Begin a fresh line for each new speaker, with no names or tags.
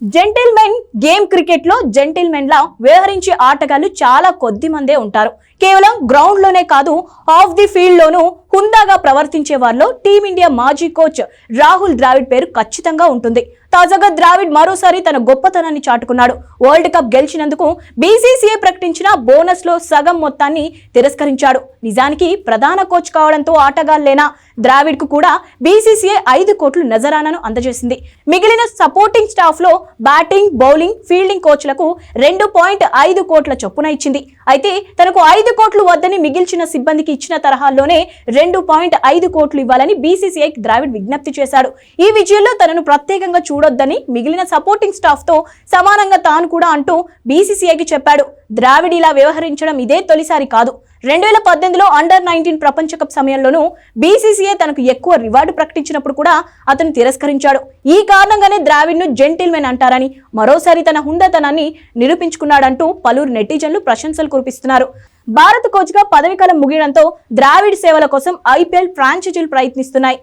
Gentlemen game క్రికెట్లో gentlemen లా వ్యవహరించే ఆటగాళ్ళు చాలా కొద్ది మందే ఉంటారు. కేవలం గ్రౌండ్లోనే కాదు ఆఫ్ ది ఫీల్డ్ లోనూ హుందాగా ప్రవర్తించే వారిలో టీమిండియా మాజీ కోచ్ రాహుల్ ద్రావిడ్ పేరు ఖచ్చితంగా ఉంటుంది. తాజాగా ద్రావిడ్ మరోసారి తన గొప్పతనాన్ని చాటుకున్నాడు. వరల్డ్ కప్ గెలిచినందుకు బీసీసీఐ ప్రకటించిన బోనస్లో సగం మొత్తాన్ని తిరస్కరించాడు. నిజానికి ప్రధాన కోచ్ కావడంతో ఆటగాళ్ళేనా ద్రావిడ్కు కూడా బీసీసీఐ ఐదు కోట్లు నజరానాను అందజేసింది. మిగిలిన సపోర్టింగ్ స్టాఫ్లో బ్యాటింగ్ బౌలింగ్ ఫీల్డింగ్ కోచ్లకు రెండు పాయింట్ ఐదు కోట్ల చొప్పున ఇచ్చింది. అయితే తనకు ఐదు కోట్లు వద్దని మిగిల్చిన సిబ్బందికి ఇచ్చిన తరహాలోనే రెండు పాయింట్ ఐదు కోట్లు ఇవ్వాలని బీసీసీఐ ద్రావిడ్ విజ్ఞప్తి చేశాడు. ఈ విజయంలో తనను ప్రత్యేకంగా చూడొద్దని మిగిలిన సపోర్టింగ్ స్టాఫ్తో సమానంగా తాను కూడా అంటూ బీసీసీఐకి చెప్పాడు. ద్రావిడ్ ఇలా వ్యవహరించడం ఇదే తొలిసారి కాదు. రెండు వేల పద్దెనిమిదిలో అండర్ నైన్టీన్ ప్రపంచ కప్ సమయంలోనూ బీసీసీఐ తనకు ఎక్కువ రివార్డు ప్రకటించినప్పుడు కూడా అతను తిరస్కరించాడు. ఈ కారణంగానే ద్రావిడ్ను జెంటిల్మెన్ అంటారని మరోసారి తన హుందతనాన్ని నిరూపించుకున్నాడంటూ పలువురు నెటిజన్లు ప్రశంసలు కురిపిస్తున్నారు. భారత్ కోచ్గా పదవీకాలం ముగియడంతో ద్రావిడ్ సేవల కోసం ఐపీఎల్ ఫ్రాంచైజీలు ప్రయత్నిస్తున్నాయి.